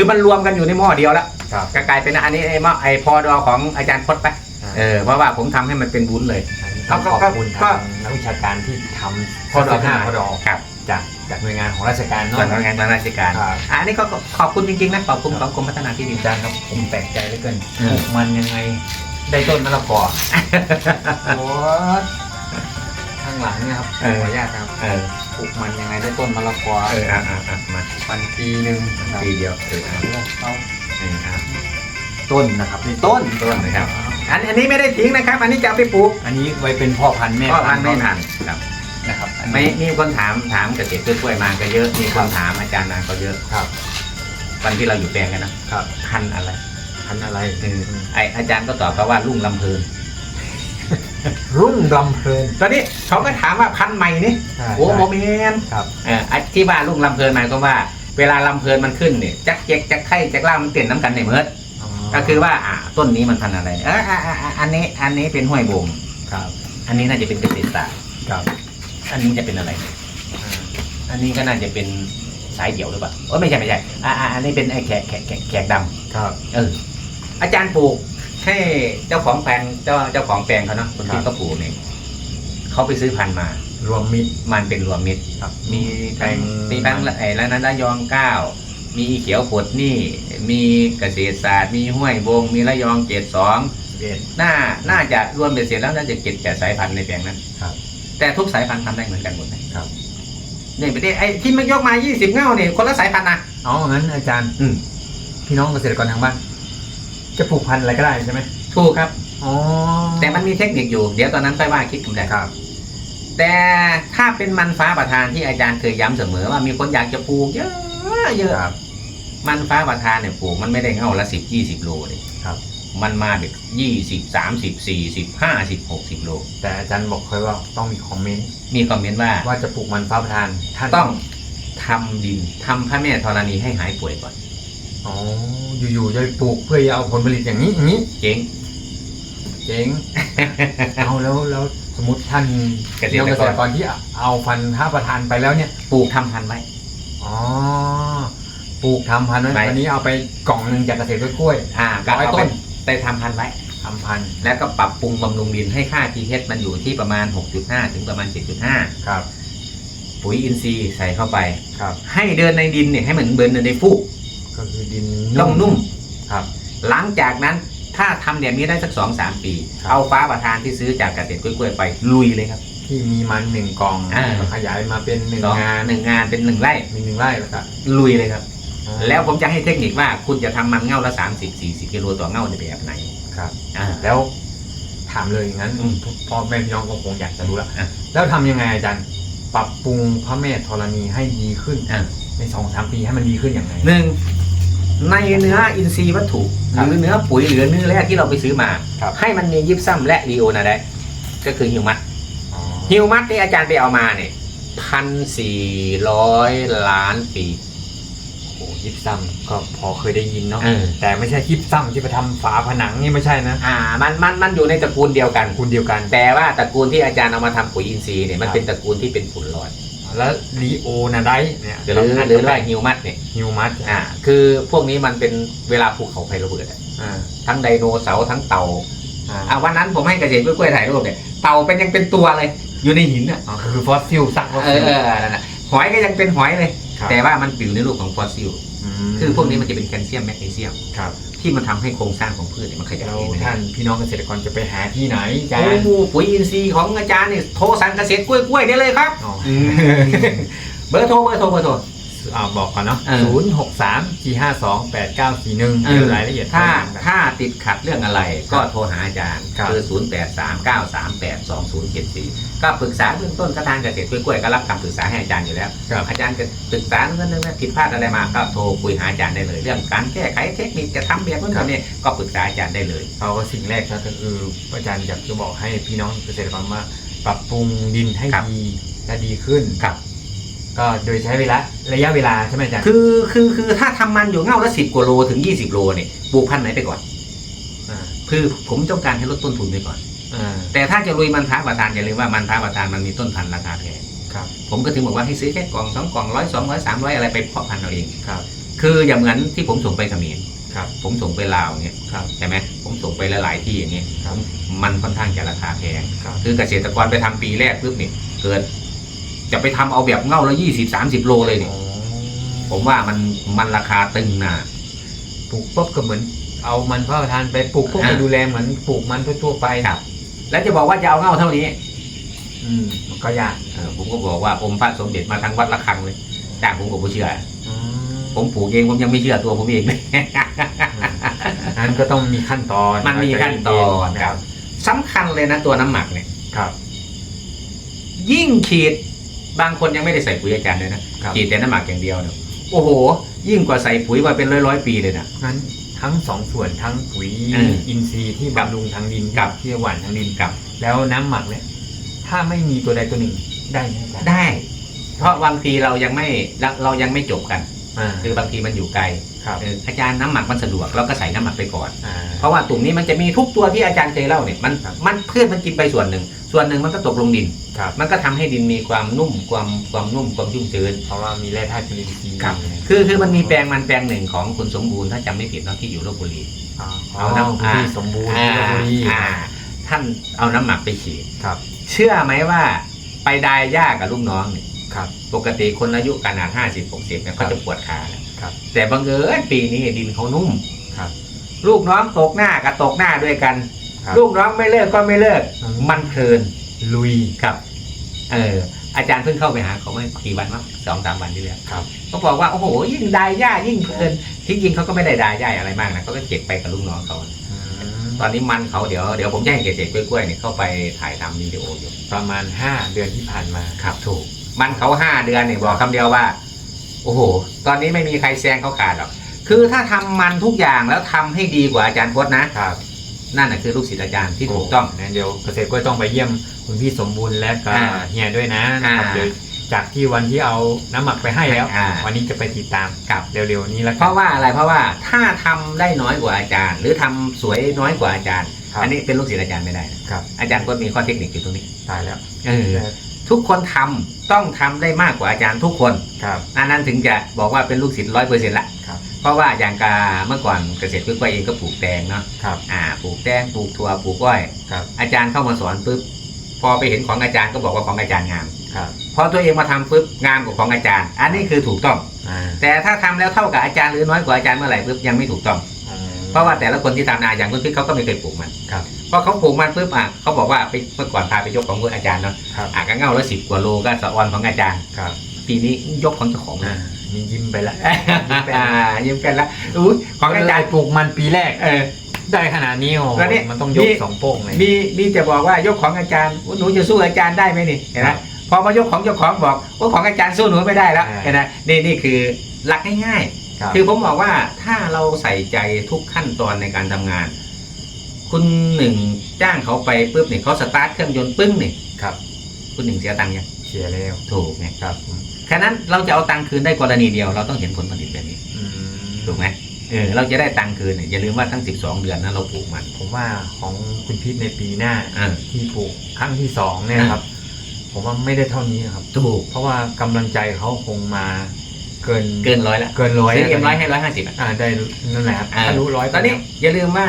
คือมันรวมกันอยู่ในหม้อเดียวแล้วครับ ก็กลายเป็นอันนี้ไอ้หม้อไอ้พอดอของอาจารย์พจน์ไปอ่า เออเพราะว่าผมทำให้มันเป็นวุ้นเลยอันนี้ก็ต้องก็ขอบคุณก็ ทางนักวิชาการที่ทำพอดอห้าพอดอครับจากจากหน่วยงานของราชการเนาะส่วนของงานทางราชการ ครับอะอันนี้ก็ขอบคุณจริงๆนะขอบคุณของกรมพัฒนาที่ดิน อาจารย์ครับผมแปลกใจเหลือเกินอืมปลูกมันยังไงได้ต้นมะละกอ โอ้ข้างหลังเนี่ยครับขเออออนุญาตนะครับ เออป ลูกมันยังไงได้ต้นมะละกอเอออะอะอะมามันปีหนึ่งนะครับทีเดียวเอออะเอาเอออะต้นนะครับนี่ต้นต้นนะครับ อันอันนี้ไม่ได้ทิ้งนะครับ อันนี้จะเอาไปปลูกอันนี้ไว้เป็นพ่อพันธุ์แม่พ่อพันธุ์ไม่ทันครับนะครับอันนี้ ไม่มีคนถามถามเกษตรกล้วยๆมาก็เยอะมีคนถามอาจารย์มาก็เยอะครับ วันที่เราอยู่แปลงกันนะครับ พันธุ์อะไร พันธุ์อะไรเออไออาจารย์ก็ตอบเขาว่าลุ่งลำเพลิน รุ่งรำเพลินตอนนี้เขาก็ถามว่าพันธุ์ใหม่นี่ใช่โอ้ใช่ โมเมนครับ เออไอ้ที่ว่าลุ่งลำเพลินหมายความว่า เวลาลำเพลินมันขึ้นเนี่ยจักเจ็กจักไข่จักล่ามันเปลี่ยนน้ำกันในเมิดก็คือว่าอ่าต้นนี้มันพันธุ์อะไรเอออ่าอ่าอ่าอันนี้อันนี้เป็นห้วยบงครับอันนี้น่าจะเป็นเกษตรศาสตร์ครับอันนี้จะเป็นอะไรอ่าอันนี้ก็น่าจะเป็นสายเดี่ยวหรือเปล่าเออไม่ใช่ไม่ใช่อ่าอ่าอันนี้เป็นไอ้แขกแขกแขกแขกดำ ครับ เอออาจารย์ปลูก ให้เจ้าของแปลงเจ้าเจ้าของแปลงเขาเนาะคนที่เขาปลูกเนี่ยเขาไปซื้อพันธุ์มารวมมิตรมันเป็นรวมมิตรครับมีแปลงมีแปลงไอ้แล้วนั้นระยองเก้ามีเขียวผดนี่ มีเกษตรศาสตร์มีห้วยบง มีระยองเจ็ดสองเอ็ดน่าน่าจะรวมเป็นเสร็จแล้วน่าจะเจ็ดแปดสายพันธุ์ในแปลงนั้นครับ แต่ทุกสายพันธุ์ทำได้เหมือนกันหมดนะครับเนี่ยประเด็นไอ้ที่มันยกมา20เง่าเนี่ยคนละสายพันธุ์นะอ๋องั้นอาจารย์ อืมพี่น้องเกษตรกรทางบ้าน จะปลูกพันธุ์อะไรก็ได้ใช่ไหมถูกครับ อ๋อแต่มันมีเทคนิคอยู่ เดี๋ยวตอนนั้นค่อยว่าคิดกันได้ครับ แต่ถ้าเป็นมันฟ้าประธานที่อาจารย์เคยย้ำเสมอว่ามีคนอยากจะปลูกเยอะเยอะครับ มันฟ้าประธานเนี่ยปลูกมันไม่ได้เง่าละสิบยี่สิบโลเลยครับ มันมาแบบยี่สิบสามสิบสี่สิบห้าสิบหกสิบโล แต่อาจารย์บอกเคยว่าต้องมีคอมเมนต์มีคอมเมนต์ว่าว่าจะปลูกมันฟ้าประทานท่านต้องทำดินทำพระแม่ธรณีให้หายป่วยก่อน อ๋อ อยู่ๆจะปลูกเพื่อจะเอาผลผลิตอย่างนี้อย่างนี้ เจ๊ง เจ๋งเอาแล้วแล้วสมมติท่านเกษตรกรพี่น้องเกษตรกรที่เอาฟันท่าประทานไปแล้วเนี่ย ปลูกทำพันธุ์ไว้ อ๋อ ปลูกทำพันธุ์ไว้ไปวันนี้เอาไปกล่องหนึ่งจากเกษตรกล้วย อ่าก็ร้อยเอาต้ไปน ไปทำพันธุ์ไว้ทำพันธุ์แล้วก็ปรับปรุงบำรุงดินให้ค่า pH มันอยู่ที่ประมาณ 6.5 ถึงประมาณ 7.5 ครับ ปุ๋ยอินทรีย์ใส่เข้าไป ครับ ให้เดินในดินเนี่ยให้เหมือนเดินในฟูก ก็คือดินต้องนุ่ม ครับ หลังจากนั้นถ้าทำแบบนี้ได้สักสองสามปี ครับ เอาฟ้าประทานที่ซื้อจากเกษตรกล้วยๆไปลุยเลยครับ ที่มีมันหนึ่งกล่องอ่าแล้วขยายมาเป็นหนึ่งสองงานหนึ่งงานเป็นหนึ่งไร่มีหนึ่งไร่แล้วก็ลุยเลยครับอ๋อแล้วผมจะให้เทคนิคว่าคุณจะทำมันเง่าละสามสิบสี่สิบกิโลต่อเง่าในแบบไหนครับ อ่า แล้วถามเลยอย่างนั้นอืมพ่อแม่พี่น้องก็คงอยากจะรู้ละอะ แล้วทำยังไงอาจารย์ ปรับปรุงพระแม่ธรณีให้ดีขึ้น อ่า ในสองสามปีให้มันดีขึ้นอย่างไร หนึ่งในเนื้ออินทรีย์วัตถุครัหบรือเนื้อปุ๋ยหรือเนื้อแร่ที่เราไปซื้อมา ครับ ให้มันมียิปซัมและลีโอนาไดก็คือฮิวมัสอ๋อฮิวมัสที่อาจารย์ไปเอามาเนี่ยพันสี่ร้อยล้านปี โอ้ยิปซัมก็พอเคยได้ยินเนาะเออ แต่ไม่ใช่ยิปซัมที่ไปทำฝาผนังนี่ไม่ใช่นะอ่ามันมันมันอยู่ในตระกูลเดียวกัน คุณเดียวกัน แต่ว่าตระกูลที่อาจารย์เอามาทำปุ๋ยอินทรีย์เนี่ยมันครับ เป็นตระกูลที่เป็นฝุ่นลอย แล้วลีโอนาไดเนี่ยหรือหรือว่าฮิวมัสเนี่ยฮิวมัสอ่า คือพวกนี้มันเป็นเวลาภูเขาไฟระเบิดอะอ่าทั้งไดโนเสาร์ทั้งเต่าอ่าอ่าวันนั้นผมให้เกษตรกล้วยๆถ่ายรูปเนี่ยเต่าเป็นยังเป็นตัวเลย อยู่ในหินอะอ๋อคือฟอสซิลซักฟอสเอซิอล เออนั่นน่ะหอยก็ยังเป็นหอยเลย ครับ แต่ว่ามันอยู่ในรูปของฟอสซิล มคือพวกนี้มันจะเป็นแคลเซียมแมกนีเซียม ครับ ที่มันทำให้โครงสร้างของพืชเนี่ยมันขยายแล้วเองท่านพี่น้องเกษตรกรจะไปหาที่ไหนอาจารโอ้ย์โหปุ๋ยอินทรีย์ของอาจารย์เนี่ยโทรสั่งเกษตรกล้วยๆได้เลยครับ อ๋อ เบอร์โทรเบอร์โทรเบอร์โทร อ่าบอกก่อนเนาะเออ ศูนย์หกสามสี่ห้าสองแปดเก้าสี่หนึ่งเออรายละเอียดถ้าเพิ่มเติมถ้าติดขัดเรื่องอะไรก็โทรหาอาจารย์ครับ คือ0 8 3 9 3 8 2 0 7 4 ก็ปรึกษาเบื้องต้นก็ทางเกษตรกล้วยๆก็รับคำปรึกษาให้อาจารย์อยู่แล้ว ครับ อาจารย์จะปรึกษาเรื่องนั้นผิดพลาดอะไรมาก็โทรคุยหาอาจารย์ได้เลย เรื่องการแก้ไขเทคนิคจะทำแบบนั้นแบบนี้ก็ปรึกษาอาจารย์ได้เลย เราก็สิ่งแรกก็คืออาจารย์อยากจะบอกให้พี่น้องเกษตรกรว่าปรับปรุงดินให้ครับดีและดีขึ้นครับ ก็โดยใช้เวลาระยะเวลาใช่ไหมอาจารย์คือคือคือถ้าทำมันอยู่เง่าละสิบกว่าโลถึง20โลเนี่ยปลูกพันธุ์ไหนไปก่อนอ่าคือผมต้องการให้ลดต้นทุนไปก่อนอ่าแต่ถ้าจะลุยมันท้าประทานอย่าลืมว่ามันท้าประทานมันมีต้นพันธุ์ราคาแพงครับ ผมก็ถึงบอกว่าให้ซื้อแค่กล่องสองกล่องร้อยสองร้อยสามร้อยอะไรไปเพาะพันธุ์เอาเองครับ คืออย่าเหมือนที่ผมส่งไปเขมรครับ ผมส่งไปลาวเนี่ยครับใช่ไหมผมส่งไปหลายๆที่อย่างเงี้ยครับมันค่อนข้างจะราคาแพงครับคือเกษตรกรไปทำปีแรกปุ๊บนี่เกิด จะไปทำเอาแบบเง่าละยี่สิบสามสิบโลเลยเนี่ยอ๋อผมว่ามันมันราคาตึงนะปลูกปุ๊บก็เหมือนเอามันพระประธานไปปลูกปุ๊บอ่าไปดูแลเหมือนปลูกมันทั่วๆไปครับ แล้วจะบอกว่าจะเอาเง่าเท่านี้ อืมมันก็ยากเออผมก็บอกว่าอมพระสมเด็จมาทั้งวัดละคังเลยแต่ผมก็ไม่เชื่ออืมผมปลูกเองผมยังไม่เชื่อตัวผมเองเลยนั้นก็ต้องมีขั้นตอน มันมีขั้นตอนครับสำคัญเลยนะตัวน้ำหมักเนี่ยครับ ยิ่งฉีด บางคนยังไม่ได้ใส่ปุ๋ยอาจารย์เลยนะครับ ฉีดแต่น้ำหมักอย่างเดียวเนี่ยโอ้โห ยิ่งกว่าใส่ปุ๋ยมาเป็นร้อยร้อยๆปีเลยนะ งั้นทั้งสองส่วนทั้งปุ๋ยเอออินทรีย์ที่ครับบำรุงทางดินครับ ที่หว่านทางดินกับ แล้วน้ำหมักเนี่ยถ้าไม่มีตัวใดตัวหนึ่งได้ไหมอาจารย์ได้ เพราะบางทีเรายังไม่เราเรายังไม่จบกัน อ่าคือบางทีมันอยู่ไกลครับเอออาจารย์น้ำหมักมันสะดวกเราก็ใส่น้ำหมักไปก่อน อ่า เพราะว่าตุ่มนี้มันจะมีทุกตัวที่อาจารย์เคยเล่าเนี่ยมันครับมันเพื่อนมันกินไปส่วนหนึ่ง ส่วนหนึ่งมันก็ตกลงดิน ครับมันก็ทำให้ดินมีความนุ่มความความนุ่มความชุ่มชื้น เพราะว่ามีแร่ธาตุจุลินทรีย์ครับ คือคือมันมีแปลงมันแปลงหนึ่งของคุณสมบูรณ์ถ้าจำไม่ผิดเนาะที่อยู่ลบบุรี อ๋อเอาน้ำพื้นที่สมบูรณ์ที่ลพบุรีอ่าท่านเอาน้ำหมักไปฉีด ครับ เชื่อไหมว่าไปดายหญ้ากับลูกน้องเนี่ยครับ ปกติคนอายุขนาดห้าสิบหกสิบเนี่ยครัเขาบจะปวดขาแหละครับแต่บังเอิญปีนี้ดินเขานุ่มครับ ลูกน้องตกหน้ากับตกหน้าด้วยกัน ครับลูกน้องไม่เลิกก็ไม่เลิก อืม มันเพลินลุย ครับ เออ อาจารย์เพิ่งเข้าไปหาเขาเมื่อกี่วันมั้งสองสามวันที่แล้วครับ เขาบอกว่าโอ้โหยิ่งดายหญ้ายิ่งเพลินที่จริงเขาก็ไม่ได้ดายหญ้าอะไรมากนะเขาก็เก็บไปกับลูกน้องเขา อืมตอนนี้มันเขาเดี๋ยวเดี๋ยวผมจะให้เกษตรกล้วยๆเนี่ยเข้าไปถ่ายทำวิดีโออยู่ประมาณ 5 เดือนที่ผ่านมาครับถูก มันเขาห้าเดือนเนี่ยบอกคำเดียวว่า โอ้โห ตอนนี้ไม่มีใครแซงเขาขาดหรอกคือถ้าทำมันทุกอย่างแล้วทำให้ดีกว่าอาจารย์พจน์นะ ครับ นั่นแหะคือลูกศิษย์อาจารย์ที่ถูกต้องนะเดี๋ยวเกษตรกล้วยต้องไปเยี่ยมคุณพี่สมบูรณ์และก็อ่าเฮียด้วยนะนะครับอ่าเดี๋ยวจากที่วันที่เอาน้ำหมักไปให้แล้ว อ่า วันนี้จะไปติดตามครับ เร็วๆนี้แล้วเพกัน ราะว่าอะไรเพราะว่าถ้าทำได้น้อยกว่าอาจารย์ หรือทำสวยน้อยกว่าอาจารย์ ครับอันนี้เป็นลูกศิษย์อาจารย์ไม่ได้นะครับ อาจารย์ก็มีข้อเทคนิคอยู่ตรงนี้ตายแล้ว เออทุกคนทำ ต้องทำได้มากกว่าอาจารย์ทุกคนครับ อันนั้นถึงจะบอกว่าเป็นลูกศิษย์ร้อยเปอร์เซ็นต์ละครับ เพราะว่าอย่างกาเมื่อก่อนเกษตรกล้วยๆเองก็ปลูกแตงเนาะครับ อ่าปลูกแตงปลูกถั่วปลูกอ้อยครับ อาจารย์เข้ามาสอนปุ๊บพอไปเห็นของอาจารย์ก็บอกว่าของอาจารย์งามครับ พอตัวเองมาทำปุ๊บงามกว่าของอาจารย์ อันนี้คือถูกต้อง อ่า แต่ถ้าทำแล้วเท่ากับอาจารย์หรือน้อยกว่าอาจารย์เมื่อไหร่ปุ๊บยังไม่ถูกต้องอืม เพราะว่าแต่ละคนที่ทำนาอย่างคุณพี่เขาก็ไม่เคยปลูกมันครับพอเขาปลูกมันปุ๊บอะเขาบอกว่าไปเมื่อก่อนพาไปยกของคุณอาจารย์เนาะครับ อะก็เง่าละสิบกว่าโลก็สะออนของอาจารย์ ครับปีนี้ยกของเจ้าของอ่านะมียิ้มไปแล้วอ่ายิ้มกันละอุ้ยของอาจารย์ปลูกมันปีแรก เออ ได้ขนาดนี้โอ้แล้วนี่มันต้องยกนี่ สองโป้งเลย มีมีจะบอกว่ายกของอาจารย์หนูจะสู้อาจารย์ได้ไหมนี่เห็นไหมครับพอมายกของเจ้าของบอกว่าของอาจารย์สู้หนูไม่ได้แล้วอ่า เห็นไหมนี่นี่คือหลักง่าย ครับๆคือผมบอกว่าถ้าเราใส่ใจทุกขั้นตอนในการทำงาน คุณหนึ่งจ้างเขาไปปุ๊บเนี่ยเขาสตาร์ทเครื่องยนต์ปึ้งเนี่ยครับคุณหนึ่งเสียตังค์ยังเสียแล้วถูกไงครับผมฉะนั้นเราจะเอาตังค์คืนได้กรณีเดียว เราต้องเห็นผลผลิตแบบนี้อืมถูกไหมเออเราจะได้ตังค์คืนเนี่ยอย่าลืมว่าทั้ง 12 เดือนนั้นเราปลูกมันผมว่าของคุณพิษในปีหน้าอ่าที่ปลูกครั้งที่สองเนี่ยนะครับ ผมว่าไม่ได้เท่านี้นะครับ ถูก เพราะว่ากำลังใจเขาคงมา เกินเกินร้อยละเกินร้อยซื้อเอ็มร้อยแล้วให้ร้อยห้าสิบอ่าได้นั่นแหละครับอ่าทะลุร้อยตอนนี้อย่าลืมว่า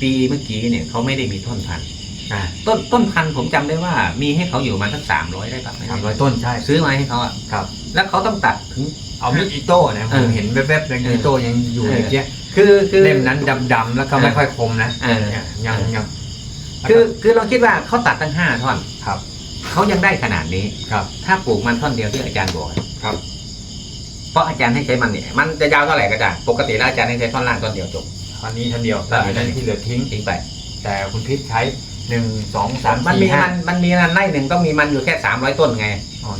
ปีเมื่อกี้เนี่ยเขาไม่ได้มีต้นพันธุ์อ่าต้นต้นพันธุ์ผมจำได้ว่ามีให้เขาอยู่ประมาณสักสามร้อยได้ปะสามร้อยต้นใช่ซื้อมาให้เขาอะครับ แล้วเขาต้องตัดถึงเอามีดอิโต้นะผเอมอเห็นแวบๆเลยเอออิโต้ยังอยู่เออเมื่อกี้คือคือเล่มนั้นดำๆแล้วก็ไม่ค่อยคมนะเออเนี่ยยังยังคือคือเราคิดว่าเขาตัดตั้งห้าท่อนครับเขายังได้ขนาดนี้ครับ ถ้าปลูกมันท่อนเดียวที่อาจารย์บอกอะครับ เพราะอาจารย์ให้ใช้มันเนี่ย มันจะยาวเท่าไหร่ก็ได้ปกติแล้วอาจารย์ให้ใช้ท่อนล่างท่อนเดียวจบ อันนี้ทันเดียวได้อันนั้นที่เหลือทิ้ง ทิ้งไป แต่คุณพิษใช้หนึ่งสองสามมันสี่มีห้า มันมันมีนันไร่หนึ่งต้องมีมันอยู่แค่สามร้อยต้นไง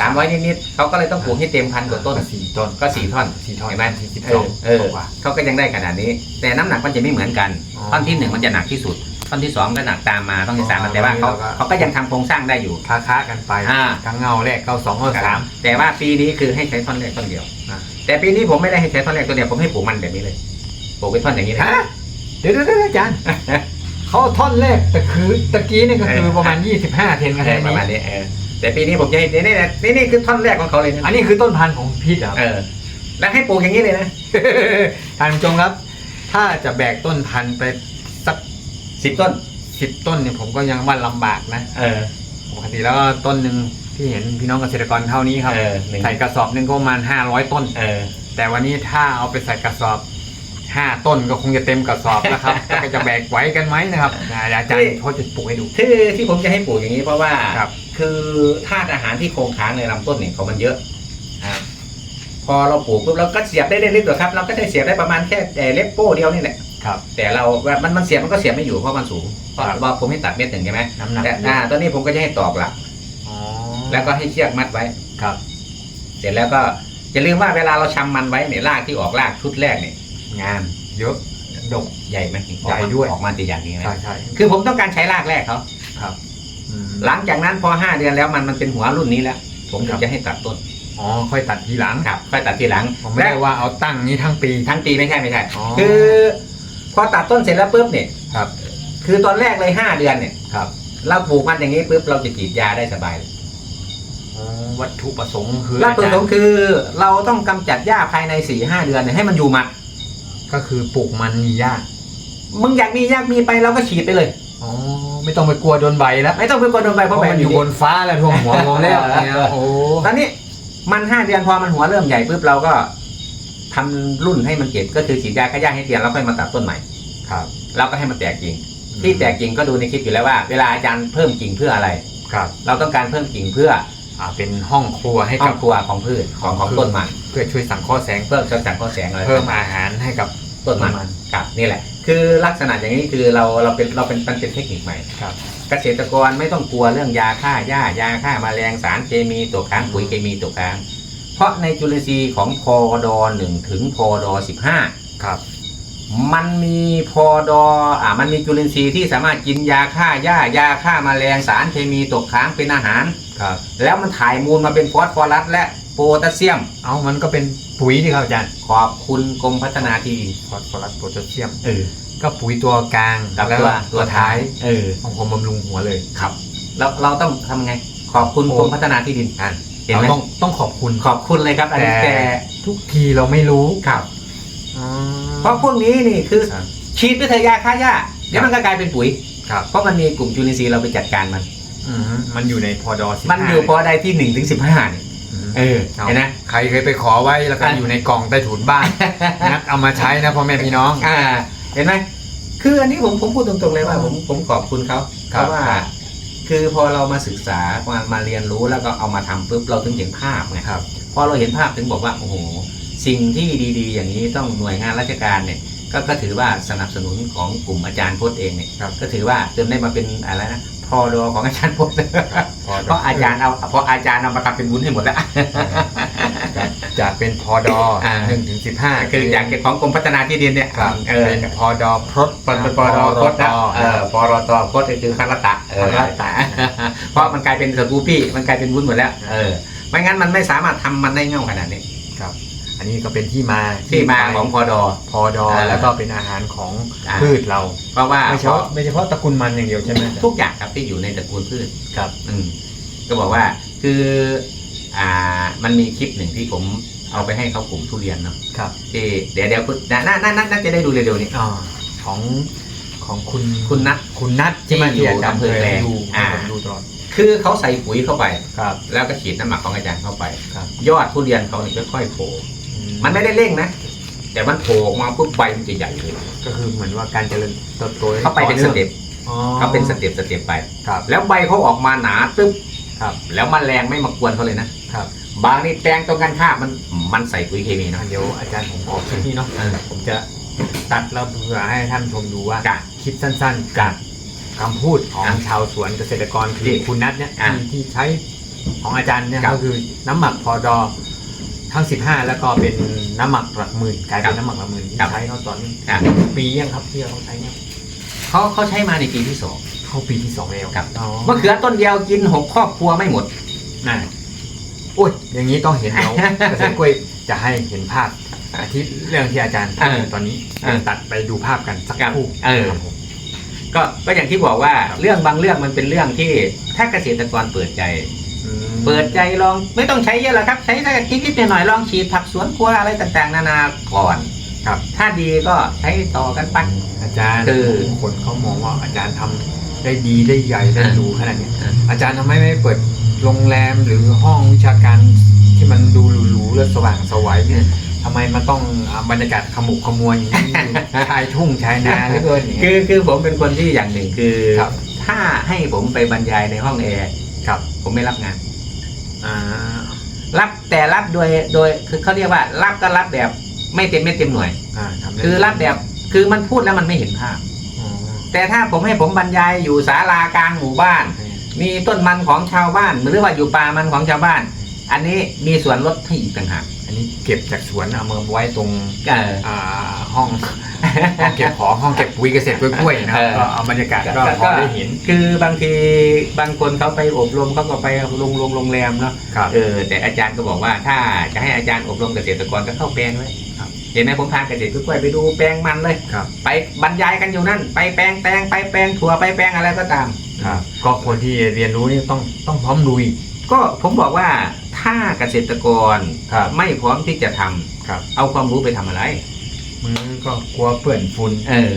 สามร้อยนิดๆเขาก็เลยต้องปลูกให้เต็มพันกว่าต้น สี่ต้นก็สี่ท่อน สี่ท่อนเห็นไหม สี่สิบเอสอองเออ กว่า เขาก็ยังได้ขนาดนี้ แต่น้ำหนักมันจะไม่เหมือนกัน อ๋อ ท่อนที่หนึ่งมันจะหนักที่สุด ท่อนที่สองก็หนักตามมาท่อนที่สามอ๋อแต่ว่าเขาแล้วก็เขาก็ยังทำโครงสร้างได้อยู่ ค้าค้าๆกันไปอ่า ทั้งเงาแรกเก้าสองเก้าสามแต่ว่าปีนี้คือให้ใช้ท่อนแรกท่อนเดียว อ่าแต่ปีนี้ผมไม่ได้ให้ใช้ท่อนแรกตัวเดียวผมให้ปลูกมันแบบนี้เลยปลูกเป็นท่อนอย่างนี้เลย ฮะเดี๋ยวเดี๋ยวเดี๋ยวอาจารย์เขาท่อนแรกแต่คือตะกี้เนี่ยก็คือประมาณ 25 เทนกันเอแค่อประมาณนี้นี้เออแต่ปีนี้ผมจะให้นี่นี่นี่นี่คือท่อนแรกของเขาเลยนะอันนี้คือต้นพันธุ์ของพิษเหรอเออ แล้วให้ปลูกอย่างนี้เลยนะ ท่านผู้ชมครับ ถ้าจะแบกต้นพันธุ์ไปสัก สิบต้น สิบต้นเนี่ยผมก็ยังว่าลำบากนะเออ ปกติแล้วก็ต้นหนึ่งที่เห็นพี่น้องเกษตรกรเท่านี้ครับเออหนึ่ง ใส่กระสอบหนึ่งก็ประมาณห้าร้อยต้น เออ แต่วันนี้ถ้าเอาไปใส่กระสอบห้าต้นก็คงจะเต็มกระสอบแล้วครับ ก็จะแบกไหว้กันไหมนะครับอาจารย์เขาจะปลูกให้ดู ที่ที่ผมจะให้ปลูกอย่างนี้เพราะว่าครับคือธาตุอาหารที่โครงค้างในลำต้นเนี่ยเขามันเยอะอ่าพอเราปลูกปุ๊บเราก็เสียบได้เล็กๆหรอกครับ เราก็ได้เสียบได้ประมาณแค่แต่เล็บโป้เดียวนี่แหละ ครับแต่เรามันมันเสียบมันก็เสียบไม่อยู่เพราะมันสูงเพราะครับว่าผมให้ตัดเม็ดหนึ่งใช่ไหมน้ำหนักแต่อ่าตอนนี้ผมก็จะให้ตอกหลักอ๋อแล้วก็ให้เชือกมัดไว้ครับ เสร็จแล้วก็อย่าลืมว่าเวลาเราชำมันไว้เนี่ยรากที่ออกรากชุดแรกเนี่ยงามเยอะดกใหญ่ไหมใหญ่ด้วยออกมาตีอย่างนี้ไหมใช่ใช่คือผมต้องการใช้รากแรกเขาครับอืมหลังจากนั้นพอห้าเดือนแล้วมันมันเป็นหัวรุ่นนี้แล้ว ผมถึครังบจะให้ตัดต้นอ๋อค่อยตัดทีหลังครับค่อยตัดทีหลังผมไม่และได้ว่าเอาตั้งนี้ทั้งปีทั้งปีไม่ใช่ไม่ใช่อ๋อคือ พอตัดต้นเสร็จแล้วปุ๊บเนี่ยครับ คือตอนแรกเลยห้าเดือนเนี่ยครับเราปลูกมันอย่างนี้ปุ๊บเราจะฉีดยาได้สบายเลยอ๋อวัตถุประสงค์คือหลักประสงอาค์จารย์คือเราต้องกำจัดหญ้าภายในสี่ห้าเดือนเนี่ยให้มันอยู่หมัดก็คือปลูกมันมีหญ้ามึงอยากมียากมีไปเราก็ฉีดไปเลยอ๋อไม่ต้องไปกลัวโดนใบแล้วไม่ต้องไปกดโดนไปเพเพราะราะใบมันมันออยู่ยู่บบนนฟ้าแล้วท่วมหัวงงแล้วเนี่ยโอ้ตอนนี้มันห้าเดือนพอมันหัวเริ่มใหญ่ปุ๊บเราก็ ทำรุ่นให้มันเก็บก็คือฉีดยาฆ่าหญ้าให้เตียนแล้วค่อยมาตัดต้นใหม่ครับเราก็ให้มันแตกกิ่ง ที่แตกกิ่งก็ดูในคลิปอยู่แล้วว่า เวลาอาจารย์เพิ่มกิ่งเพื่ออะไร ครับเราต้องการเพิ่มกิ่งเพื่ออ่าเป็นห้องครัวให้ห้อกังบครัวของพืชของของต้นมันเพื่อช่วยสังเคราะห์แสง เพิ่มจังข้อแสงอะไรเพิ่มอาหารให้กับต้นมันต้นมันครับนี่แหละ คือลักษณะอย่างนี้คือเราเราเป็นเราเป็นมันเป็นเทคนิคใหม่ ครับ เกษตรกรไม่ต้องกลัวเรื่องยาฆ่าหญ้ายาฆ่าแมลงสารเคมีตกค้างปุ๋ยเคมีตกค้าง เพราะในจุลินทรีย์ของพอดอหนึ่งถึงพอดอสิบห้าครับมันมีพอดออ่ามันมีจุลินทรีย์ที่สามารถกินยาฆ่าหญ้ายาฆ่าแมลงสารเคมีตกค้างเป็นอาหารครับ แล้วมันถ่ายมูลมาเป็นฟอสฟอรัสและโพแทสเซียม เอามันก็เป็นปุ๋ยที่ครับอาจารย์ขอบคุณกรมพัฒนาที่ดินฟอสฟอรัสโพแทสเซียมเออก็ปุ๋ยตัวกลางกับแล้วตัวตัวท้ายเออของผมบำรุงหัวเลยครับเราเราต้องทำไงขอบคุณโอ้กรมพัฒนาที่ดินอะ เห็นเราไหมต้องต้องขอบคุณขอบคุณเลยครับ อันนี้แต่แต่ทุกทีเราไม่รู้ครับอ๋อเพราะพวกนี้นี่คือครับฉีดด้วยเถอะยาฆ่าหญ้าเดี๋ยวมันก็กลายเป็นปุ๋ย ครับ เพราะมันมีกลุ่มจุลินทรีย์เราไปจัดการมัน อืมมันอยู่ในพอดอสิบมันอยู่พอใดที่หนึ่งถึงสิบห้าเนี่ยมเออเอาเห็นไหมใครเคยไปขอไว้แล้วก็อะ อยู่ในกล่องใต้ถุนบ้าน นัดเอามาใช้นะพ่อแม่พี่น้อง อ่า เห็นไหมคืออันนี้ผมผมพูดตรงๆเลยว่าอ๋อผมผมขอบคุณเขาคเพรับ ราะว่า คือพอเรามาศึกษามามาเรียนรู้แล้วก็เอามาทำปุ๊บเราถึงเห็นภาพไงครับพอเราเห็นภาพถึงบอกว่าโอ้โหสิ่งที่ดีๆ อย่างนี้ต้องหน่วยงานราชการเนี่ยก็ก็ถือว่าสนับสนุนของกลุ่มอาจารย์พจน์เองเนี่ยครับก็ถือว่าจนได้มาเป็นอะไรนะพอดอของอาจารย์พจน์พอดเพราะอาจารย์เอาเพราะอาจารย์เอามาทำเป็นวุ้นให้หมดแล้ว จากจากเป็นพอดออ่า หนึ่งถึงสิบห้า คืออยากเก็บของกรมพัฒนาที่ดินเนี่ยครับเออเป็นพอดอพรตปปปรพจน์นะเออปรตพจน์ก็คือพระรัตะเออพระรัตะ เพราะมันกลายเป็นสกูปี้มันกลายเป็นวุ้นหมดแล้วเออไม่งั้นมันไม่สามารถทำมันได้เง่าขนาดนี้ ครับ อันนี้ก็เป็นที่มาที่มาของพอดอ พอดอเออแล้วก็เป็นอาหารของอ่า พืชเรา เพราะว่าไม่เฉพาะไม่เฉพาะตระกูลมันอย่างเดียวใช่ไหมอาจารย์ทุกอย่างครับที่อยู่ในตระกูลพืช ครับ อืมก็บอกว่าคือ อ่า มันมีคลิปหนึ่งที่ผมเอาไปให้เขากลุ่มทุเรียนเนาะครับที่เดี๋ยวเดี๋ยวคุณน่าน่าน่าน่าจะได้ดูเร็วๆนี้อ่าของของคุณคุณนัทคุณนัทใช่ไหมที่อยู่ที่อาจารย์อำเภเคอยแกลงดูอ่า ผมดูตลอดคือเขาใส่ปุ๋ยเข้าไป ครับ แล้วก็ฉีดน้ำหมักของอาจารย์เข้าไป ครับ ยอดทุเรียนเขาเนี่ยค่อยๆโผล่มันไม่ได้เร่งนะ แต่มันโผล่ออกมาปุ๊บใบมันจะใหญ่เลยก็คือเหมือนว่าการเจริญเติบโตเขาไปเป็นสเต็ปอ๋อเขาเป็นสเต็ปสเต็ปไป ครับแล้วใบเขาออกมาหนาตึ๊บ ครับ แล้วมแมลงไม่มากวนเขาเลยนะครับ บางนี่แปลงตรงกันข้ามมันมันใส่ปุ๋ยเคมีเนาะเดี๋ยวอาจารย์ผมขอคลิปนี้เนาะเออผมจะตัดแล้วเผื่อให้ท่านชมดูว่าจ้ะคลิปสั้นๆจากคำพูดของอะชาวสวนเกษตรกรคือที่คุณนัทเนี่ยอะที่ที่ใช้ของอาจารย์เนี่ยครับก็คือน้ำหมักพอดอทั้ง 15 แล้วก็เป็นน้ำหมักหลักหมื่นกลายครัเป็บนน้ำหมักหลักหมื่นที่ครับ ใช้เขาตอนนี้อะปียังครับที่เขาใช้เนี่ยเขาเขาใช้มาในปีที่สอง เข้าปีที่สองแล้วครับอ๋อมะเขือต้นเดียวกินหกครอบครัวไม่หมด น่ะอุ้ยอย่างนี้ต้องเห็นเรา เกษตรกล้วยจะให้เห็นภาพอาทิตย์เรื่องที่อาจารย์พูดเออตอนนี้เออตัดไปดูภาพกันสักครับครู่เออ ครับผม ก็ก็อย่างที่บอกว่าครับ เรื่องบางเรื่องมันเป็นเรื่องที่ถ้าเกษตรกรเปิดใจ อืม เปิดใจลองไม่ต้องใช้เยอะหรอกครับ ใช้สักนิดๆหน่อยๆลองฉีดผักสวนครัวอะไรต่างๆ นานาก่อนครับ ถ้าดีก็ใช้ต่อกันไป อาจารย์คือ คนเขามองว่าอาจารย์ทำ ได้ดีได้ใหญ่ได้อ่าหรูขนาดเนี้ยอ่าอาจารย์ทำไมไม่เปิดโรงแรมหรือห้องวิชาการที่มันดูหรูๆและสว่างสวยเนี่ยทำไมมันต้องอ่าบรรยากาศขมุกขมัวอย่างนี้อยู่ชายทุ่งชายนาเหลือเกินอย่างคืเงี้ยอคือผมเป็นคนที่อย่างหนึ่งคือครับถ้าให้ผมไปบรรยายในห้องแอร์ครับ ผมไม่รับงานอ่ารับแต่รับโดยโดยคือเขาเรียกว่า รับก็รับแบบไม่เต็มเม็ดเต็มหน่วยอ่าทำได้คือรับแบบคือมันพูดแล้วมันไม่เห็นภาพอ๋อ แต่ถ้าผมให้ผมบรรยายอยู่ศาลากลางหมู่บ้าน มีต้นมันของชาวบ้าน หรือว่าอยู่ป่ามันของชาวบ้าน อันนี้มีส่วนลดให้อีกต่างหากอันนี้เก็บจากสวนเอามาไว้ตรงเอออ่าห้องห้องเก็บของห้องเก็บปุ๋ยเกษตรกล้วยๆนะครับเออก็เอาบรรยากาศก็พอได้เห็น คือบางทีบางคนเขาไปอบรมเขาก็ไปโรงโรงโรงแรมเนาะครับ เออแต่อาจารย์ก็บอกว่าถ้าจะให้อาจารย์อบรมเกษตรกรก็เข้าแปลงไว้ครับเห็นไหมผมพาเกษตรกล้วยไปดูแปลงมันเลย ครับ ไปบรรยายกันอยู่นั่น ไปแปลงแตงไปแปลงถั่วไปแปลงอะไรก็ตาม ครับก็คนที่เรียนรู้นี่ต้องต้องพร้อมลุย ก็ผมบอกว่าถ้าเกษตรกรครับไม่พร้อมที่จะทำครับ เอาความรู้ไปทำอะไรมือก็กลัวเปื่อนฝุ่นเออ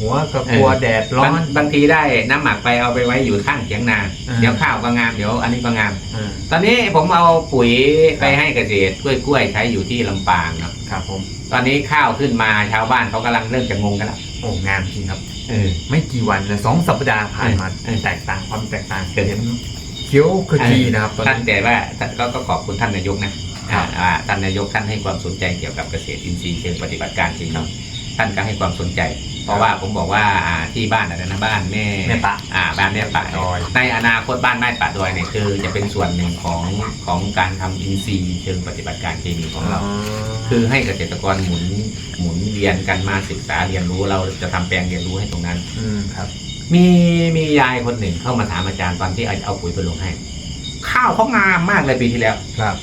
หัวก็กลัวเออแดดร้อบางน บางทีได้น้ำหมักไปเอาไปไว้อยู่ข้างเถียงนา อ่า เดี๋ยวข้าวก็งามเดี๋ยวอันนี้ก็งาม อ่า ตอนนี้ผมเอาปุ๋ยครับไปให้เกษตรกล้วยกล้วยๆใช้อยู่ที่ลำปางเนาะครับผม ตอนนี้ข้าวขึ้นมาชาวบ้านเขากำลังเริ่มจะงงกันแล้วโอ้งามจริงครับ เออ ไม่กี่วันเลยสองสัปดาห์ผ่านมาเออแตกต่างความแตกต่างเออเห็นเขียวขจีนะครับตอนท่านนี้ แต่ว่าท่านก็ก็ขอบคุณท่านนายกนะครับอ่าว่าท่านนายกท่านให้ความสนใจเกี่ยวกับเกษตรอินทรีย์เชิงปฏิบัติการจริงครับท่านก็ให้ความสนใจเพ ราะว่าผมบอกว่าอ่าที่บ้านอะไรนะบ้านแม่แม่ปะอ่าบ้านแม่ปะดอย ในอนาคตบ้านแม่ปะดอยเนี่ยคือจะเป็นส่วนหนึ่งของของการทำอินทรีย์เชิงปฏิบัติการเคมีของเรา คือให้เกษตรกรหมุนหมุนเวียนกันมาศึกษาเรียนรู้เราจะทำแปลงเรียนรู้ให้ตรงนั้น อืมครับ มีมียายคนหนึ่งเข้ามาถามอาจารย์ตอนที่เอาเอาปุ๋ยไปลงให้ ข้าวเขางามมากเลยปีที่แล้ว ครับ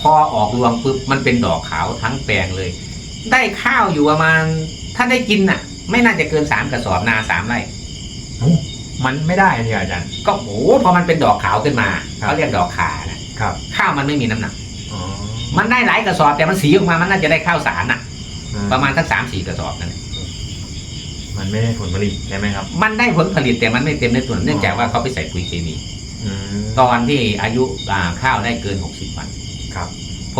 พอออกรวงปุ๊บมันเป็นดอกขาวทั้งแปลงเลย ได้ข้าวอยู่ประมาณ ถ้าได้กินน่ะ ไม่น่าจะเกินสามกระสอบนาสามไร่โอ้มันไม่ได้เนี่ยอาจารย์ ก็โอ้โหพอมันเป็นดอกขาวขึ้นมาครับเขาเรียกดอกขานะครับ ข้าวมันไม่มีน้ำหนักอ๋อมันได้หลายกระสอบแต่มันสีออกมามันน่าจะได้ข้าวสารน่ะอืประมาณสักสามสี่กระสอบนั่นมันไม่ได้ผลผลิตใช่ไหมครับ มันได้ผลผลิตแต่มันไม่เต็มในส่วนเนื่องจากว่าเขาไปใส่ปุ๋ยเคมีอืมตอนที่อายุอ่าข้าวได้เกินหกสิบวันครับ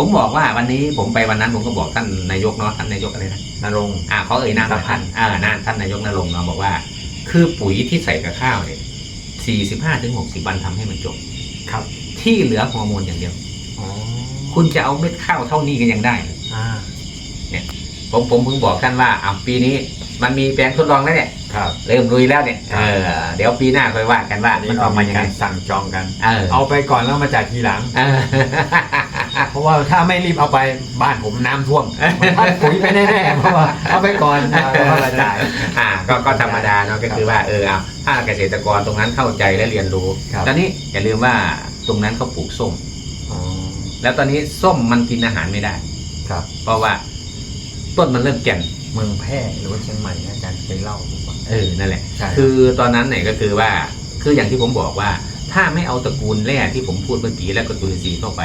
ผมบอกว่าวันนี้ผมไปวันนั้นผมก็บอกท่านนายกเนาะท่านนายกอะไรนะนรงค์อ่าเขาเอ่ยนามว่าท่านอ่าน่านท่านนายกนรงค์เนาะบอกว่า คือปุ๋ยที่ใส่กับข้าวเนี่ยสี่สิบห้าถึงหกสิบวันทำให้มันจบครับ ที่เหลือฮอร์โมนอย่างเดียวอ๋อคุณจะเอาเม็ดข้าวเท่านี้ก็ยังได้เลยอ่าผมผมเพิ่งบอกท่านว่าอ่าปีนี้มันมีแปลงทดลองแล้วเนี่ยครับเริ่มลุยแล้วเนี่ยครัเอบอเดี๋ยวปีหน้าค่อยว่ากันว่าอันนี้มันอก็อกมามียังกาไงรสั่งจองกันเออเอาไปก่อนแล้วมาจ่ายทีหลังเออเพราะว่าถ้าไม่รีบเอาไปบ้านผมน้ำท่วมมันพัดปุ๋ยไปแน่ๆเพราะว่าเอาไปก่อนแล้วก็มาจ่าย อ่าก็ก็ธรรมดาเนาะก็คือว่าเออเอาถ้าเกษตรกรตรงนั้นเข้าใจและเรียนรู้ ครับ ตอนนี้อย่าลืมว่าตรงนั้นเขาปลูกส้ม อ๋อแล้วตอนนี้ส้มมันกินอาหารไม่ได้ ครับเพราะว่าต้นมันเริ่มแก่นเมืองแพร่หรือว่าเชียงใหม่นะอาจารย์เคยเล่าผมฟังเออนั่นแหละ ใช่คือตอนนั้นเนี่ยก็คือว่าคืออย่างที่ผมบอกว่า ถ้าไม่เอาตระกูลแร่ที่ผมพูดเมื่อกี้และก็จุลินทรีย์เข้าไป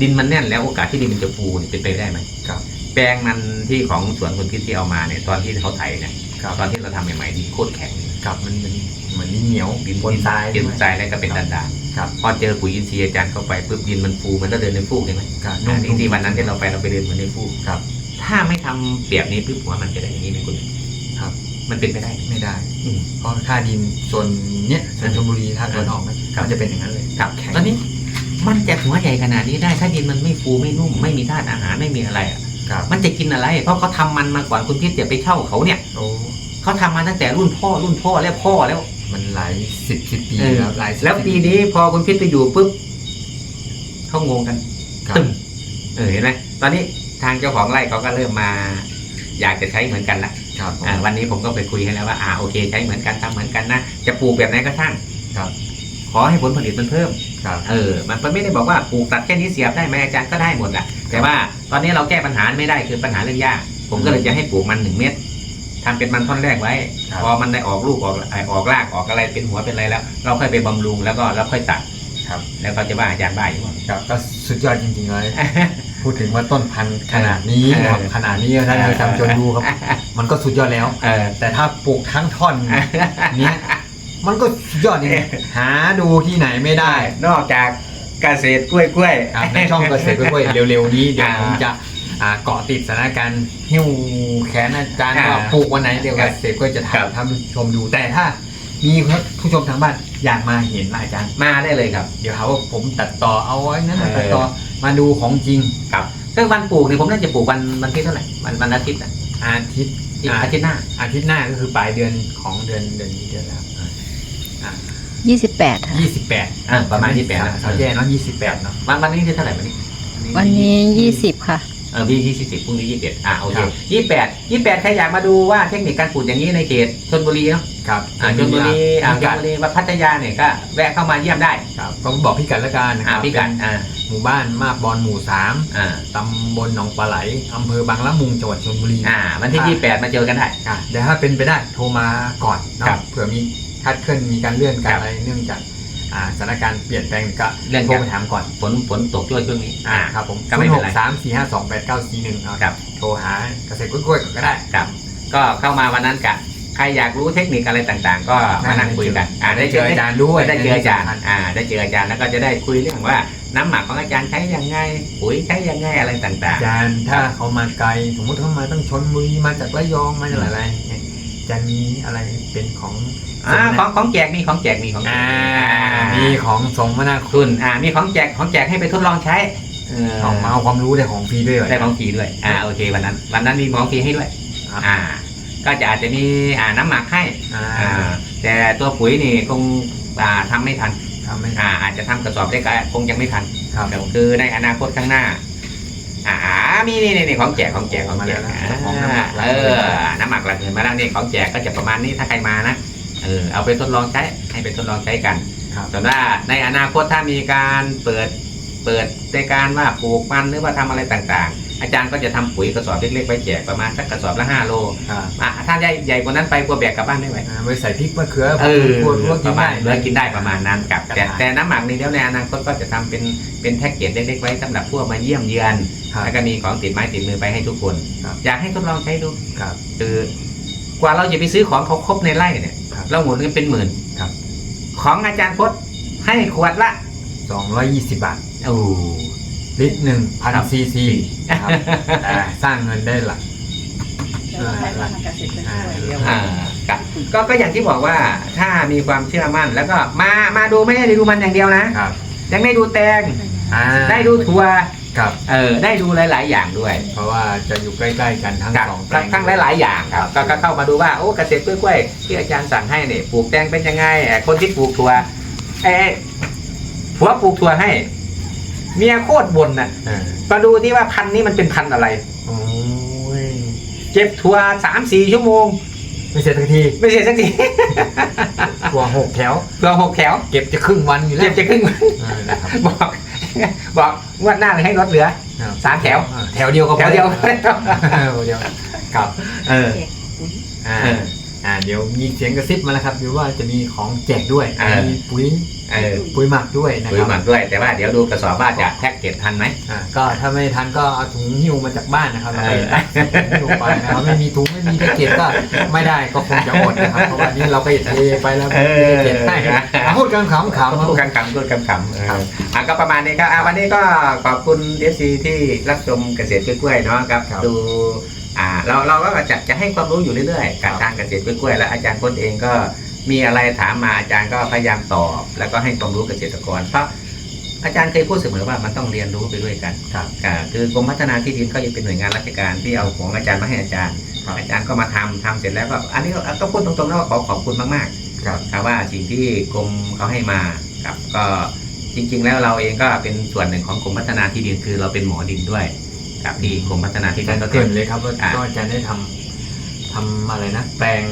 ดินมันแน่นแล้วโอกาสที่ดินมันจะฟูเนี่ยเป็นไปได้ไหมครับ แปลงมันที่ของสวนคนพิษที่เอามาเนี่ยตอนที่เขาไถเนี่ยครับตอนที่เราทำใหม่ๆดินโคตรแข็งกับมันเป็นเหมือนดินเหนียวดินบนทรายดินด้วยทรายแล้วก็เป็นดานครับๆพอเจอปุ๋ยอินทรีย์อาจารย์เข้าไปปุ๊บดินมันฟูมันก็เดินในฟูกใช่ไหมครับอ่าที่ที่วันนั้นที่เราไปเราไปเดินเหมือนในฟูกครับ ถ้าไม่ทำแบบนี้ปุ๊บหัวมันจะได้อย่างนี้ไหมคุณครับ มันเป็นไปได้ไหมไม่ได้อืมเพราะค่าดินโซนเนี้ยโซนชลบุรีท่าตะวันออกมันครับมันจะเป็นอย่างนั้นเลยครับแข็งตอนนี้ มันจะหัวใหญ่ขนาดนี้ได้ ถ้าดินมันไม่ฟูไม่นุ่มไม่มีธาตุอาหารไม่มีอะไรอะครับมันจะกินอะไร เพราะเขาทำมันมาก่อนคุณพิษอย่าไปเช่าเขาเนี่ยโอ้เขาทำมาตั้งแต่รุ่นพ่อรุ่นพ่อและพ่อแล้ว มันหลายสิบสิบปีเออแล้วหลายสิบแล้วปีนี้พอคุณพิษไปอยู่ปุ๊บเขางงกันครับตึ้มเออเห็นไหมตอนนี้ทางเจ้าของไร่เขาก็เริ่มมาอยากจะใช้เหมือนกันละครับผมอ่าวันนี้ผมก็ไปคุยให้แล้วว่าอ่าโอเค ใช้เหมือนกันทำเหมือนกันนะจะปลูกแบบไหนก็ช่างครับ ขอให้ผลผลิตมันเพิ่ม ครับเออ มันไม่ได้บอกว่าปลูกตัดแค่นี้เสียบได้ไหมอาจารย์ก็ได้หมดแหละแต่ว่าตอนนี้เราแก้ปัญหาไม่ได้คือปัญหาเรื่องหญ้า ผมก็เลยจะให้ปลูกมันหนึ่งเม็ดทำเป็นมันท่อนแรกไว้ครับพอมันได้ออกลูกออกไอ้ออกรากออกอะไรเป็นหัวเป็นอะไรแล้ว เราค่อยไปบำรุงแล้วก็แล้วค่อยตัดครับ แล้วก็จะว่าอาจารย์บ้าอยู่ครับก็สุดยอดจริงๆเลยพูดถึงว่าต้นพันธุ์ขนาดนี้เออครับขนาดนี้ถ้าเราทำจนดูครับ มันก็สุดยอดแล้วเออแต่ถ้าปลูกทั้งท่อนเนี้ย มันก็สุดยอดจริงๆหาดูที่ไหนไม่ได้ นอกจากเกษตรกล้วยกล้วยครับในช่องเกษตรกล้วยๆเร็วๆนี้เดี๋ยวอ่าผมจะอ่าเกาะติดสถานการณ์หิ้วแขนอาจารย์อ่าว่าปลูกวันไหนเดี๋ยวครัเกบษตรก็จะครับ ทำท่านผู้ชมดูแต่ถ้า มีผู้ชมทางบ้านอยากมาเห็นอาจารย์ มาได้เลยครับ เดี๋ยวหาว่าผมตัดต่อเอาไว้นั้นน่ะเออ ตัดต่อมาดูของจริงครับซึ่งวันปลูกนี่ผมน่าจะปลูกวันวันที่เท่าไหร่วันวันอาทิตย์อะอาทิตย์ อีกอ่า อาทิตย์หน้าอาทิตย์หน้าก็คือปลายเดือนของเดือนเดือนนี้เดือนแล้วอ่า ยี่สิบแปดค่ะ ยี่สิบแปดอ่าประมาณที่แปดนะเขาแย่เนาะยี่สิบแปดเนาะวันวันนี้ที่เท่าไหร่วันนี้วันนี้ยี่สิบค่ะ เออพี่ยี่สิบพรุ่งนี้ยี่สิบเอ็ดอ่าโอเคครับยี่แปดยี่แปดใครอยากมาดูว่าเทคนิคการปลูกอย่างนี้ในเขตชนบุรีเนาะครับอ่าชนบุรีอ่าพิชกันดบุรีวัดพัทยาเนี่ยก็แวะเข้ามาเยี่ยมได้ครับก็บอกพิกัดละกันนะคอ่ารับพี่กัดอ่าหมู่บ้านมาบบอนหมู่สามอ่าตำบลหนองปลาไหลอำเภอบางละมุงจังหวัดชลบุรีอ่าวันที่ยี่แปดมาเจอกันได้อะเดี๋ยวถ้าเป็นไปได้โทรมาก่อนเนาะครับเผื่อมี คาดเคลื่อนมีการเลื่อนกาครรับอะไรเนื่องจากอ่าสถานการณ์เปลี่ยนแปลงก็เลื่อนโทรจากไปถามก่อนฝนฝนตกด้วยช่วงนี้ อ่าครับผมก็ไม่เป็นไรสามสี่ห้าสองแปดเก้าสี่หนึ่งครับโทรหาเกษตรกล้วยๆก่อนก็ได้ครับก็เข้ามาวันนั้นกะใครอยากรู้เทคนิคอะไรต่างๆ ก็มานั่งคุยกันอ่าได้ได้เจเจอออาอาจาจารรย์ด้วยได้เจออาจารย์ในที่สำคัญอ่าได้เจออาจารย์แล้วก็จะได้คุยเรื่องว่าน้ำหมักของอาจารย์ใช้ยังไงปุ๋ยใช้ยังไงอะไรต่างอาจารย์ถ้าเขามาไกลสมมติเขามาตั้งชนบุรีมาจากระยองมาจากอะไรๆเนี่ยจะมีอะไรเป็นของ ๆอ่าของของแจกมีของแจกมีของแจอ่ากมีของสงฆ์มานาคุคุณ ณอ่ามีของแจกของแจกให้ไปทดลองใช้เออของมาเอาความรู้ได้ของฟรีด้วยเหรอได้ของฟรีด้วย อ่าโอเควันนั้น วันนั้นมีของฟรีให้ด้วยครับอ่า ก็จะอาจจะมีอ่าน้ำหมักให้อ่าอ่าแต่ตัวปุ๋ยนี่คงอ่าทำไม่ทัน ทำให้อ่าอาจจะทำกระสอบได้ก็คงยังไม่ทันครับ แต่คือในอนาคตข้างหน้า อ่ามีนี่นี่นี่ของแจกของแจกของแจกมาแล้วนะอ่าของน้ำหมักเออน้ำหมักหลักเงินมาแล้วนี่ของแจกก็จะประมาณนี้ถ้าใครมานะ เออเอาไปทดลองใช้ให้ไปทดลองใช้กันครับส่วนว่าในอนาคตถ้ามีการเปิดเปิดในการว่าปลูกมันหรือว่าทำอะไรต่างๆ อาจารย์ก็จะทำปุ๋ยกระสอบเล็กๆไว้แจกประมาณสักกระสอบละห้าโลครับอะถ้าใหญ่ใหญ่กว่านั้นไปกลัวแบกกลับบ้านไม่ไหวอ่าไว้ใส่พริกมะเขือเออพวกพวกปกินระมาได้ณเหลือกินได้ประมาณนั้นกับกระแต่ถางแต่น้ำหมักนี่เดี๋ยวในอนาคตก็จะทำเป็นเป็นแพ็กเกจเล็กๆไว้สำหรับพวกมาเยี่ยมเยือนครับแล้วก็มีของติดไม้ติดมือไปให้ทุกคนครับอยากให้ทดลองใช้ดูครับคือ กว่าเราจะไปซื้อของเขาครบในไร่เนี่ย ครับเราหมุนกันเป็นหมื่นครับ ของอาจารย์พจน์ให้ขวดละสองร้อยยี่สิบบาท โอ้ ลิตรหนึ่งพันครับ ซีซีครับแต่สร้างเงินได้หลัก แล้วใช้พลังเกษตรไปด้วยเดียวอ่าครับก็ก็อย่างที่บอกว่าถ้ามีความเชื่อมั่น แล้วก็มามาดูไม่ได้ดูมันอย่างเดียวนะ ครับยังได้ดูแตงอ่าได้ดูถั่ว ครับ เออได้ดูหลาย ๆ อย่างด้วยเพราะว่าจะอยู่ใกล้ๆกันทั้งครับสองแปลทั้งงทั้งหลาย ๆ อย่างครับก็ก็เข้ามาดูว่าโอ้เกษตรกล้วยๆที่อาจารย์สั่งให้เนี่ยปลูกแตงเป็นยังไงเอ่อคนที่ปลูกถั่วเอ้ยผัวปลูกถั่วให้ เมียโคตรบ่นน่ะอ่ามาดูที่ว่าพันธุ์นี้มันเป็นพันธุ์อะไร โอ้ยเก็บถั่วสามสี่ชั่วโมง ไม่เสร็จสักทีไม่เสร็จสักทีตัวหกแถวเพื่อหกแถว เก็บจะครึ่งวันอยู่แล้วเก็บจะครึ่งวัน เออนะครับ บอก บอกงวดหน้าให้ลดเหลือสามแถวอ่าแถวเดียวก็พอแถวเดียวแถวเดียวครับเออแจกปุ๋ยอ่าเอออ่าเดี๋ยวมีเสียงกระซิบมาแล้วครับเดี๋ยวว่าจะมีของแจกด้วยเออมีปุ๋ย เออปุ๋ยหมักด้วยนะปุ๋ยครับหมักด้วยแต่ว่าเดี๋ยวดูกระสอบว่าจะแพ็กเกจทันไหม อ่าก็ถ้าไม่ทันก็เอาถุงหิ้วมาจากบ้านนะครับเอไปอตักหิ้วไปนะครับไม่มีถุงไม่มีแพ็กเกจก็ไม่ได้ก็คงจะอดนะครับเพราะว่านี้เราก็เทไปแล้วไม่มีแพ็กเกจให้อะพูดกันขำๆครับ พูดกันขำพูดกันขำเออครับอะก็ประมาณนี้ครับอะวันนี้ก็ขอบคุณเอฟซีที่รับชมเกษตรกล้วยๆเนาะครับครับดูอ่าเราเราก็จะจะให้ความรู้อยู่เรื่อยๆกับครับ ทางเกษตรกล้วยๆและอาจารย์พจน์เองก็ มีอะไรถามมาอาจารย์ก็พยายามตอบ แล้วก็ให้ความรู้เกษตรกร เพราะอาจารย์เคยพูดเสมอว่ามันต้องเรียนรู้ไปด้วยกันครับอ่าคือกรมพัฒนาที่ดินก็ยังเป็นหน่วยงานราชการที่เอาของอาจารย์มาให้อาจารย์ครับอาจารย์ก็มาทำทำเสร็จแล้วก็อันนี้ก็ก็พูดตรงๆนะว่าขอขอบคุณมากๆครับครับว่าสิ่งที่กรมเขาให้มาครับก็จริง ๆ แล้วเราเองก็เป็นส่วนหนึ่งของกรมพัฒนาที่ดินคือเราเป็นหมอดินด้วยครับที่กรมพัฒนาที่ดินก็เกินเลยครับว่าอ่าก็จะได้ทำทำอะไรนะแปลง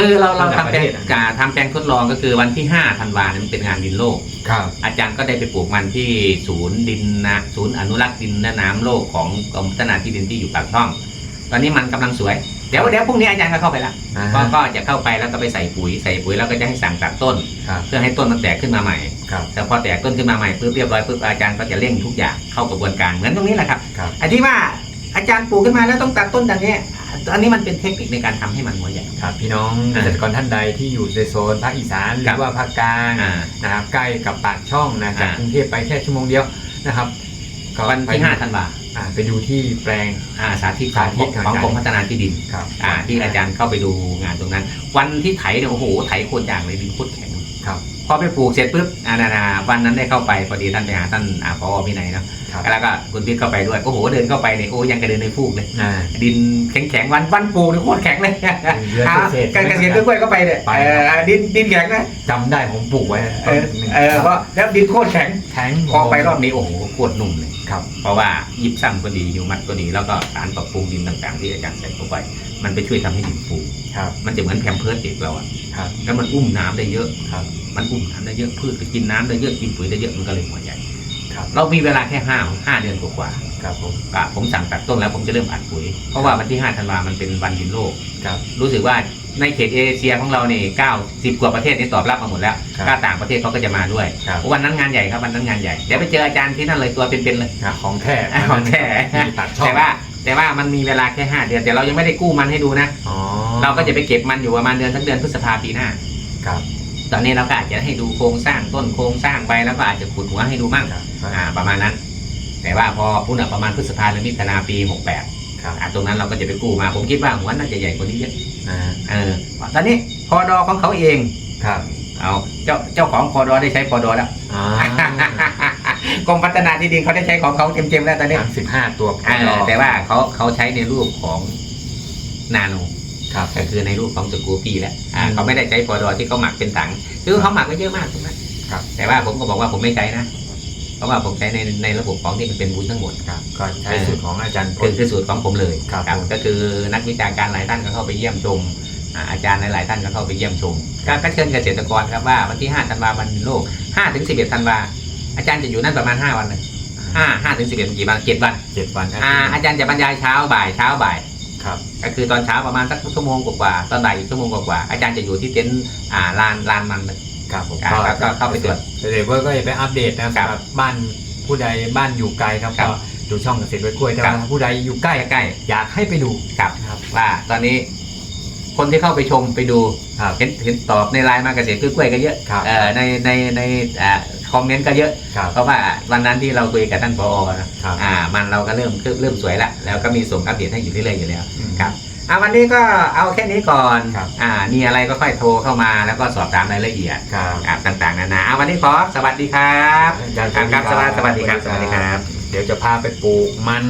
คือเราเราระดับทำแปลงประเทศอะการทำแปลงทดลองก็คือวันที่5ธันวาเนี่ยมันเป็นงานดินโลก ครับ อาจารย์ก็ได้ไปปลูกมันที่ศูนย์ดินนะศูนย์อนุรักษ์ดินและน้ำโลกของกรมพัฒนาที่ดินที่อยู่ปากช่อง ตอนนี้มันกำลังสวย เดี๋ยวเดี๋ยวพรุ่งนี้อาจารย์ก็เข้าไปแล้วอ่าก็ก็จะเข้าไปแล้วก็ไปใส่ปุ๋ยใส่ปุ๋ยแล้วก็จะให้สั่งตัดต้น ครับเพื่อให้ต้นมันแตกขึ้นมาใหม่ ครับ แต่พอแตกต้นขึ้นมาใหม่ปุ๊บเรียบร้อยปุ๊บอาจารย์ก็จะเร่งทุกอย่างเข้ากระบวนการเหมือนตรงนี้แหละครับครับอันที่ว่า อาจารย์ปลูกขึ้นมาแล้วต้องตัดต้นอย่างนี้อันนี้มันเป็นเทคนิคในการทำให้มันหัวใหญ่ ครับพี่น้องเกอ่าษตรกรท่านใดที่อยู่ในโซนภาคอีสานหครัรืบอว่าภาคกลางอ่านะครับใกล้กับปากช่องนะจากอ่า กรุงเทพไปแค่ชั่วโมงเดียวนะครับก็วันที่ไป5ธันวาอ่าไปดูที่แปลง อ่าสาธิตขสาองธิตของของอาจารย์ กรมพัฒนาที่ดินครับอ่าที่อาจารย์เข้าไปดูงานตรงนั้น วันที่ไถเนี่ยโอ้โหไถโคตรอย่างเลยดินโคตรแข็งครับ พอไปปลูกเสร็จปุ๊บอ่านานาวันนั้นได้เข้าไปพอดีท่านไปหาท่านอ่าพอพินัยเนาะ ครับแล้วก็คุณพิษเข้าไปด้วยโอ้โหเดินเข้าไปเนี่ยโอ้ยังกระเดินในฟูกเลยอ่า ดินแข็งแข็งๆวันวันปลูกนี่โคตรแข็งเลยเดือนอ่าเศษๆการเกษตรกล้วยๆก็ไปเนี่ยไป เออดินดินแข็งนะจำได้ผมปลูกไว้เออต้นหนึ่งเออก็แล้วดินโคตรแข็งแข็งพอไปรอบนี้โอ้โหโคตรนุ่มเลย ครับเพราะว่ายิบซ้ำก็ดียูมัดก็ดีแล้วก็สารปรับปรุงดินต่างๆ ที่อาจารย์ใส่เข้าไป มันไปช่วยทำให้ดินฟูครับมันจะเหมือนแพมเพิร์สเด็กเราอะครับ แล้วมันอุ้มน้ำได้เยอะ ครับ มันอุ้มน้ำได้เยอะพืชก็กินน้ำได้เยอะกินปุ๋ยได้เยอะมันก็เลยหัวใหญ่ ครับ เรามีเวลาแค่ห้าห้าเดือนกว่าครับผมๆก็ผมสั่งตัดต้นแล้วผมจะเริ่มอัดปุ๋ย เพราะว่าวันที่5ธันวามันเป็นวันดินโลก ครับ รู้สึกว่าในเขตเอเชียของเราเนี่ยเก้าสิบกว่าประเทศนี่ตอบรับมาหมดแล้วครับก็ต่างประเทศเขาก็จะมาด้วย ครับ วันนั้นงานใหญ่ครับวันนั้นงานใหญ่ เดี๋ยวไปเจออาจารย์ที่นั่นเลยตัวเป็นๆเลยอะของแท้ของแท้ที่ปากช่องแต่ว่าแต่ว่ามันมีเวลาแค่ห้าเดือนแต่เรายังไม่ได้กู้มันให้ดูนะ อ๋อเราก็จะไปเก็บมันอยู่ประมาณเดือนสักเดือนพฤษภาปีหน้า ครับ ตอนนี้เราก็อาจจะให้ดูโครงสร้างต้นโครงสร้างไปแล้วก็อาจจะขุดหัวให้ดูมั่งครับอ่าประมาณนั้น แต่ว่าพอพุ่นประมาณพฤษภาหรือมิถุนาปี68ครับอ่าตรงนั้นเราก็จะไปกู้มา ผมคิดว่าหัวน่าจะใหญ่กว่านี้เยอะอ่าเออตอนนี้พอดอของเขาเองครับเอาเจ้าเจ้าของพอดอได้ใช้พอดอแล้วอ่ากรมพัฒนาที่ดินเขาได้ใช้ของเขาเต็มๆแล้วตอนนี้ทั้งสิบห้าตัวเออแต่ว่าเขาเขาใช้ในรูปของนาโน ครับก็คือในรูปของสกูปี้แหละอ่าอืมเขาไม่ได้ใช้พอดอที่เขาหมักเป็นถังคือเขาหมักก็เยอะมากตรงนั้นครับแต่ว่าผมก็บอกว่าผมไม่ใช้นะเพราะว่าผมใช้ในในระบบของที่มันเป็นบุญทั้งหมดครับก็ใช้สูตรของอาจารย์พคือลคือสูตรของผมเลยครับผมก็คือนักวิชาการหลายท่านก็เข้าไปเยี่ยมชมอ่าอาจารย์หลาย ๆ ท่านก็เข้าไปเยี่ยมชมก็ก็เชิญเกษตรกรครับว่าวันที่ 5 ธันวาวันโลก5ถึง11 ธันวาอาจารย์จะอยู่นั่นประมาณ 5 วันเลยห้าห้าถึงสิบเอ็ดกี่วันเจ็ดวันเจ็ดวัน อ่าอาจารย์จะบรรยายเช้าบ่ายเช้าบ่าย ครับ ก็คือตอนเช้าประมาณสักชั่วโมงกว่าๆตอนบ่ายอีกชั่วโมงกว่าๆอาจารย์จะอยู่ที่เต็นท์อ่าลานลานมันเลยครับผมครับก็เข้าไปตรวจเกษตรเวิร์กก็จะไปอัปเดตนะครับครับสำหรับบ้านผู้ใดบ้านอยู่ไกลครับครับก็ดูช่องเกษตรเวิร์กกล้วยแต่ครับว่าผู้ใดอยู่ใกล้ใกล้อยากให้ไปดูๆครับครับว่าตอนนี้คนที่เข้าไปชมไปดูครับเห็นเห็นตอบในไลน์มาเกษตรกล้วยๆก็เยอะครับเอ่อในในในอ่า คอมเมนต์ก็เยอะ ครับ เพราะว่าวันนั้นที่เราคุยกับท่านพอนะครับ อ่า มันเราก็เริ่มเริ่มสวยละแล้วก็มีส่งอัปเดตให้อยู่เรื่อยๆอยู่แล้วอืมครับอ่าวันนี้ก็เอาแค่นี้ก่อนครับ อ่ามีอะไรก็ค่อยโทรเข้ามาแล้วก็สอบถามรายละเอียดครับอ่าต่างๆนานาอ่าวันนี้ขอสวัสดีครับอาจารย์ครับครับสวัสดีสวัสดีครับสวัสดีครับ เดี๋ยวจะพาไปปลูกมัน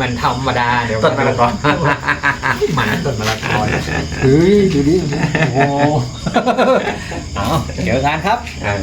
มันธรรมดาเดี๋ยวต้นมะละกอมันต้นมะละกอเฮ้ยดูดิโอ้โหเอาเจอกันครับเออ